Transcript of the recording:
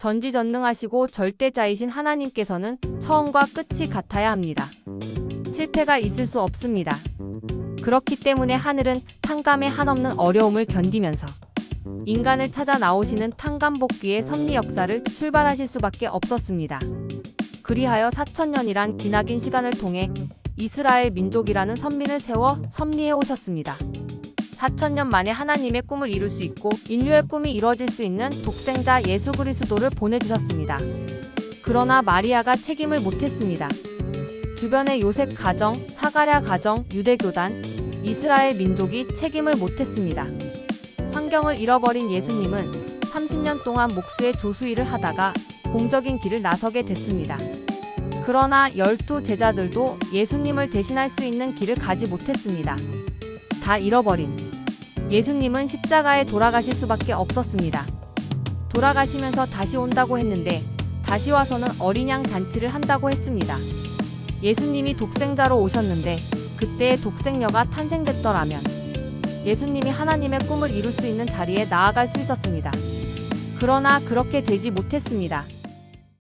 전지전능하시고 절대자이신 하나님께서는 처음과 끝이 같아야 합니다. 실패가 있을 수 없습니다. 그렇기 때문에 하늘은 탕감의 한없는 어려움을 견디면서 인간을 찾아 나오시는 탕감복귀의 섭리 역사를 출발하실 수밖에 없었습니다. 그리하여 4천년이란 기나긴 시간을 통해 이스라엘 민족이라는 선민을 세워 섭리해 오셨습니다. 4천년 만에 하나님의 꿈을 이룰 수 있고 인류의 꿈이 이루어질 수 있는 독생자 예수 그리스도를 보내주셨습니다. 그러나 마리아가 책임을 못했습니다. 주변의 요셉 가정, 사가랴 가정, 유대교단, 이스라엘 민족이 책임을 못했습니다. 환경을 잃어버린 예수님은 30년 동안 목수의 조수 일을 하다가 공적인 길을 나서게 됐습니다. 그러나 열두 제자들도 예수님을 대신할 수 있는 길을 가지 못했습니다. 다 잃어버린 예수님은 십자가에 돌아가실 수밖에 없었습니다. 돌아가시면서 다시 온다고 했는데 다시 와서는 어린 양 잔치를 한다고 했습니다. 예수님이 독생자로 오셨는데 그때의 독생녀가 탄생됐더라면 예수님이 하나님의 꿈을 이룰 수 있는 자리에 나아갈 수 있었습니다. 그러나 그렇게 되지 못했습니다.